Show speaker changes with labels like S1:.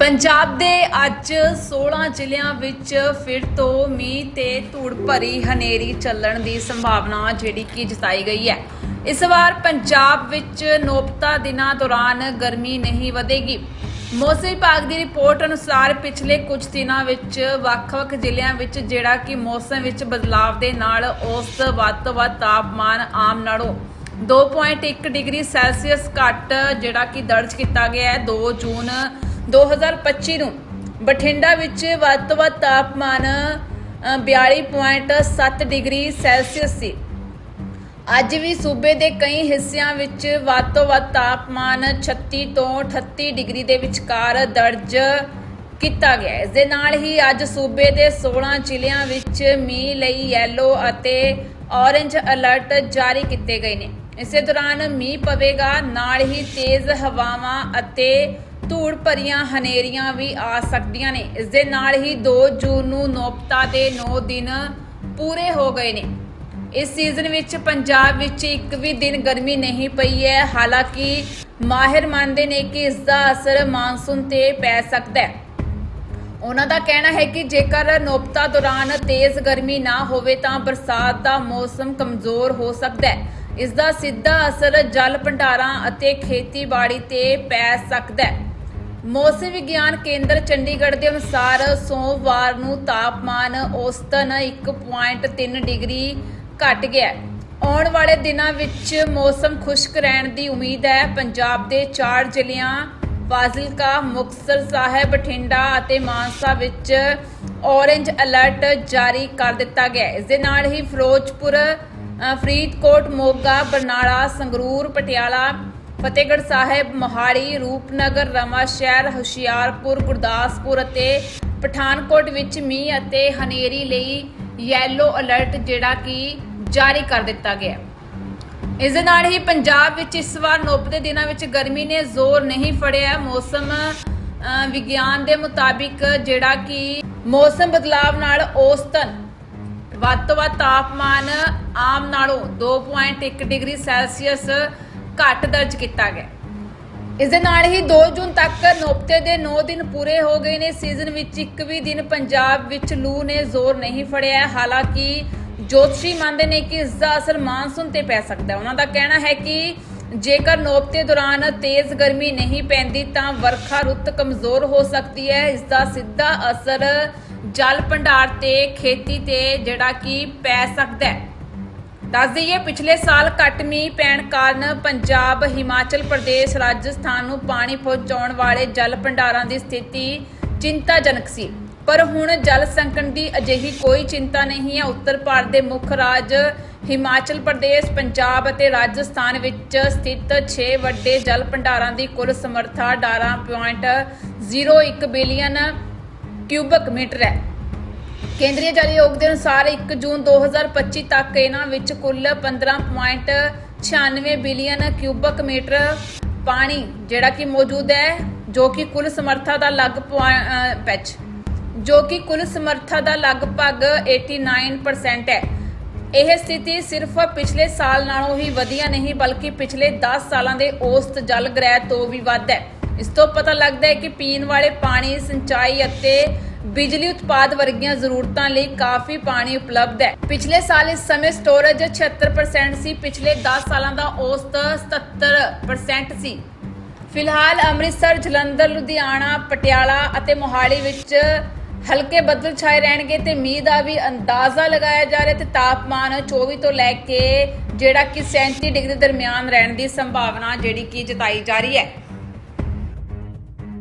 S1: ਪੰਜਾਬ ਦੇ ਅੱਜ 16 ਜ਼ਿਲ੍ਹਿਆਂ ਵਿੱਚ ਫਿਰ ਤੋਂ ਮੀਂਹ ਤੇ ਧੂੜ ਭਰੀ ਹਨੇਰੀ ਚੱਲਣ ਦੀ ਸੰਭਾਵਨਾ ਜਿਹੜੀ ਕਿ ਜਤਾਈ ਗਈ ਹੈ। ਇਸ ਵਾਰ ਪੰਜਾਬ ਵਿੱਚ ਨੋਪਤਾ ਦਿਨਾਂ ਦੌਰਾਨ ਗਰਮੀ ਨਹੀਂ ਵਧੇਗੀ। ਮੌਸਮ ਵਿਭਾਗ ਦੀ ਰਿਪੋਰਟ ਅਨੁਸਾਰ ਪਿਛਲੇ ਕੁਝ ਦਿਨਾਂ ਵਿੱਚ ਵੱਖ-ਵੱਖ ਜ਼ਿਲ੍ਹਿਆਂ ਵਿੱਚ ਜਿਹੜਾ ਕਿ ਮੌਸਮ ਵਿੱਚ ਬਦਲਾਵ ਦੇ ਨਾਲ ਔਸਤ ਵੱਧ ਤੋਂ ਵੱਧ ਤਾਪਮਾਨ ਆਮ ਨਾਲੋਂ 2.1 ਡਿਗਰੀ ਸੈਲਸੀਅਸ ਘੱਟ ਜਿਹੜਾ ਕਿ ਦਰਜ ਕੀਤਾ ਗਿਆ ਹੈ। 2 ਜੂਨ 2025 ਨੂੰ ਬਠਿੰਡਾ ਵਿੱਚ ਵੱਧ ਤੋਂ ਵੱਧ ਤਾਪਮਾਨ ਅ, 42.7 ਡਿਗਰੀ ਸੈਲਸੀਅਸ ਸੀ। ਅੱਜ ਵੀ ਸੂਬੇ ਦੇ ਕਈ ਹਿੱਸਿਆਂ ਵਿੱਚ ਵੱਧ ਤੋਂ ਵੱਧ ਤਾਪਮਾਨ 36 ਤੋਂ 38 ਡਿਗਰੀ ਦੇ ਵਿਚਕਾਰ ਦਰਜ ਕੀਤਾ ਗਿਆ ਇਸ ਦੇ ਨਾਲ ਹੀ ਅੱਜ ਸੂਬੇ ਦੇ 16 ਜ਼ਿਲ੍ਹਿਆਂ ਵਿੱਚ ਮੀਂਹ ਲਈ ਯੈਲੋ ਅਤੇ ਔਰੇਂਜ ਅਲਰਟ ਜਾਰੀ ਕੀਤੇ ਗਏ ਨੇ। ਇਸੇ ਦੌਰਾਨ ਮੀਂਹ ਪਵੇਗਾ ਨਾਲ ਹੀ ਤੇਜ਼ ਹਵਾਵਾਂ ਅਤੇ ਧੂੜ ਭਰੀਆਂ ਹਨੇਰੀਆਂ ਵੀ ਆ ਸਕਦੀਆਂ ਨੇ। ਇਸ ਦੇ ਨਾਲ ਹੀ 2 ਜੂਨ ਨੂੰ ਨੋਪਤਾ ਦੇ 9 ਦਿਨ ਪੂਰੇ ਹੋ ਗਏ ਨੇ। ਇਸ ਸੀਜ਼ਨ ਵਿੱਚ ਪੰਜਾਬ ਵਿੱਚ ਇੱਕ ਵੀ ਦਿਨ ਗਰਮੀ ਨਹੀਂ ਪਈ ਹੈ। ਹਾਲਾਂਕਿ ਮਾਹਿਰ ਮੰਨਦੇ ਨੇ ਕਿ ਇਸ ਦਾ ਅਸਰ ਮਾਨਸੂਨ ਤੇ ਪੈ ਸਕਦਾ ਹੈ। ਉਹਨਾਂ ਦਾ ਕਹਿਣਾ ਹੈ ਕਿ ਜੇਕਰ ਨੋਪਤਾ ਦੌਰਾਨ ਤੇਜ਼ ਗਰਮੀ ਨਾ ਹੋਵੇ ਤਾਂ ਬਰਸਾਤ ਦਾ ਮੌਸਮ ਕਮਜ਼ੋਰ ਹੋ ਸਕਦਾ ਹੈ। ਇਸ ਦਾ ਸਿੱਧਾ ਅਸਰ ਜਲ ਭੰਡਾਰਾਂ ਅਤੇ ਖੇਤੀਬਾੜੀ ਤੇ ਪੈ ਸਕਦਾ ਹੈ। ਮੌਸਮ ਵਿਗਿਆਨ ਕੇਂਦਰ ਚੰਡੀਗੜ੍ਹ ਦੇ ਅਨੁਸਾਰ ਸੋਮਵਾਰ ਨੂੰ ਤਾਪਮਾਨ ਔਸਤਨ 1.3 ਡਿਗਰੀ ਘਟ ਗਿਆ ਆਉਣ ਵਾਲੇ ਦਿਨਾਂ ਵਿੱਚ ਮੌਸਮ ਖੁਸ਼ਕ ਰਹਿਣ ਦੀ ਉਮੀਦ ਹੈ। ਪੰਜਾਬ ਦੇ 4 ਜ਼ਿਲ੍ਹਿਆਂ, ਫਾਜ਼ਿਲਕਾ, ਮੁਕਤਸਰ ਸਾਹਿਬ, ਬਠਿੰਡਾ ਅਤੇ ਮਾਨਸਾ ਵਿੱਚ ਔਰੇਂਜ ਅਲਰਟ ਜਾਰੀ ਕਰ ਦਿੱਤਾ ਗਿਆ ਇਸ ਦੇ ਨਾਲ ਹੀ ਫਿਰੋਜ਼ਪੁਰ ਫਰੀਦਕੋਟ, ਮੋਗਾ, ਬਰਨਾਲਾ, ਸੰਗਰੂਰ, ਪਟਿਆਲਾ ਫਤਿਹਗੜ੍ਹ ਸਾਹਿਬ, ਮੋਹਾਲੀ, ਰੂਪਨਗਰ, ਰਮਾਸ਼ਹਿਰ, ਹੁਸ਼ਿਆਰਪੁਰ, ਗੁਰਦਾਸਪੁਰ ਅਤੇ ਪਠਾਨਕੋਟ ਵਿੱਚ ਮੀਂਹ ਅਤੇ ਹਨੇਰੀ ਲਈ ਯੈਲੋ ਅਲਰਟ ਜਿਹੜਾ ਕਿ ਜਾਰੀ ਕਰ ਦਿੱਤਾ ਗਿਆ ਹੈ। ਇਸ ਦੇ ਨਾਲ ਹੀ ਪੰਜਾਬ ਵਿੱਚ ਇਸ ਵਾਰ ਨੋਪ ਦੇ ਦਿਨਾਂ ਵਿੱਚ ਗਰਮੀ ਨੇ ਜ਼ੋਰ ਨਹੀਂ ਫੜਿਆ। ਮੌਸਮ ਵਿਗਿਆਨ ਦੇ ਮੁਤਾਬਿਕ ਜਿਹੜਾ ਕਿ ਮੌਸਮ ਬਦਲਾਵ ਨਾਲ ਔਸਤਨ, ਵੱਧ ਤੋਂ ਵੱਧ ਤਾਪਮਾਨ ਆਮ ਨਾਲੋਂ 2.1 ਡਿਗਰੀ ਸੈਲਸੀਅਸ ਘੱਟ ਦਰਜ ਕੀਤਾ ਗਿਆ। ਇਸ ਦੇ ਨਾਲ ਹੀ 2 ਜੂਨ ਤੱਕ ਨੋਪਤੇ ਦੇ 9 ਦਿਨ ਪੂਰੇ ਹੋ ਗਏ ਨੇ। ਸੀਜ਼ਨ ਵਿੱਚ ਇੱਕ ਵੀ ਦਿਨ ਪੰਜਾਬ ਵਿੱਚ ਲੂ ਨੇ ਜ਼ੋਰ ਨਹੀਂ ਫੜਿਆ। ਹਾਲਾਂਕਿ ਜੋਤਸ਼ੀ ਮੰਨਦੇ ਨੇ ਕਿ ਇਸ ਦਾ ਅਸਰ ਮਾਨਸੂਨ ਤੇ ਪੈ ਸਕਦਾ ਹੈ। ਉਹਨਾਂ ਦਾ ਕਹਿਣਾ ਹੈ ਕਿ ਜੇਕਰ ਨੋਪਤੇ ਦੌਰਾਨ ਤੇਜ਼ ਗਰਮੀ ਨਹੀਂ ਪੈਂਦੀ, ਤਾਂ ਵਰਖਾ ਰੁੱਤ ਕਮਜ਼ੋਰ ਹੋ ਸਕਦੀ ਹੈ। ਇਸ ਦਾ ਸਿੱਧਾ ਅਸਰ ਜਲ ਭੰਡਾਰ ਤੇ ਖੇਤੀ ਤੇ ਜਿਹੜਾ ਕਿ ਪੈ ਸਕਦਾ ਹੈ। ਦੱਸ ਦਈਏ, ਪਿਛਲੇ ਸਾਲ ਘੱਟ ਮੀਂਹ ਪੈਣ ਕਾਰਨ ਪੰਜਾਬ, ਹਿਮਾਚਲ ਪ੍ਰਦੇਸ਼, ਰਾਜਸਥਾਨ ਨੂੰ ਪਾਣੀ ਪਹੁੰਚਾਉਣ ਵਾਲੇ ਜਲ ਭੰਡਾਰਾਂ ਦੀ ਸਥਿਤੀ ਚਿੰਤਾਜਨਕ ਸੀ। ਪਰ ਹੁਣ ਜਲ ਸੰਕਟ ਦੀ ਅਜਿਹੀ ਕੋਈ ਚਿੰਤਾ ਨਹੀਂ ਹੈ। ਉੱਤਰ ਭਾਰਤ ਦੇ ਮੁੱਖ ਰਾਜ ਹਿਮਾਚਲ ਪ੍ਰਦੇਸ਼, ਪੰਜਾਬ ਅਤੇ ਰਾਜਸਥਾਨ ਵਿੱਚ ਸਥਿਤ 6 ਵੱਡੇ ਜਲ ਭੰਡਾਰਾਂ ਦੀ ਕੁੱਲ ਸਮਰੱਥਾ 18.01 ਬਿਲੀਅਨ ਕਿਊਬਿਕ ਮੀਟਰ ਹੈ। ਕੇਂਦਰੀ ਜਲ ਯੋਗ ਦੇ ਅਨੁਸਾਰ 1 ਜੂਨ 2025 ਤੱਕ ਇਹਨਾਂ ਵਿੱਚ ਕੁੱਲ 15.96 ਬਿਲੀਅਨ ਕਿਊਬਿਕ ਮੀਟਰ ਪਾਣੀ ਜਿਹੜਾ ਕਿ ਮੌਜੂਦ ਹੈ, ਜੋ ਕਿ ਕੁੱਲ ਸਮਰੱਥਾ ਦਾ ਲਗਭਗ ਪੈਚ ਜੋ ਕਿ ਕੁੱਲ ਸਮਰੱਥਾ ਦਾ ਲਗਭਗ 89% ਹੈ। ਇਹ ਸਥਿਤੀ ਸਿਰਫ ਪਿਛਲੇ ਸਾਲ ਨਾਲੋਂ ਹੀ ਵਧੀਆ ਨਹੀਂ, ਬਲਕਿ ਪਿਛਲੇ 10 ਸਾਲਾਂ ਦੇ ਔਸਤ ਜਲ ਗ੍ਰਹਿ ਤੋਂ ਵੀ ਵੱਧ ਹੈ। ਇਸ ਤੋਂ ਪਤਾ ਲੱਗਦਾ ਹੈ ਕਿ ਪੀਣ ਵਾਲੇ ਪਾਣੀ, ਸਿੰਚਾਈ ਅਤੇ ਬਿਜਲੀ ਉਤਪਾਦ ਵਰਗੀਆਂ ਜ਼ਰੂਰਤਾਂ ਲਈ ਕਾਫੀ ਪਾਣੀ ਉਪਲਬਧ ਹੈ। ਪਿਛਲੇ ਸਾਲ ਇਸ ਸਮੇਂ ਸਟੋਰੇਜ 76% ਸੀ, ਪਿਛਲੇ 10 ਸਾਲਾਂ ਦਾ ਔਸਤ 77% ਸੀ। ਫਿਲਹਾਲ ਅੰਮ੍ਰਿਤਸਰ, ਜਲੰਧਰ, ਲੁਧਿਆਣਾ, ਪਟਿਆਲਾ ਅਤੇ ਮੋਹਾਲੀ ਵਿੱਚ ਹਲਕੇ ਬੱਦਲ ਛਾਏ ਰਹਿਣਗੇ ਤੇ ਮੀਂਹ ਦਾ ਵੀ ਅੰਦਾਜ਼ਾ ਲਗਾਇਆ ਜਾ ਰਿਹਾ ਤੇ ਤਾਪਮਾਨ 24 ਤੋਂ ਲੈ ਕੇ ਜਿਹੜਾ ਕਿ 37 ਡਿਗਰੀ ਦਰਮਿਆਨ ਰਹਿਣ ਦੀ ਸੰਭਾਵਨਾ ਜਿਹੜੀ ਕਿ ਜਤਾਈ ਜਾ ਰਹੀ ਹੈ।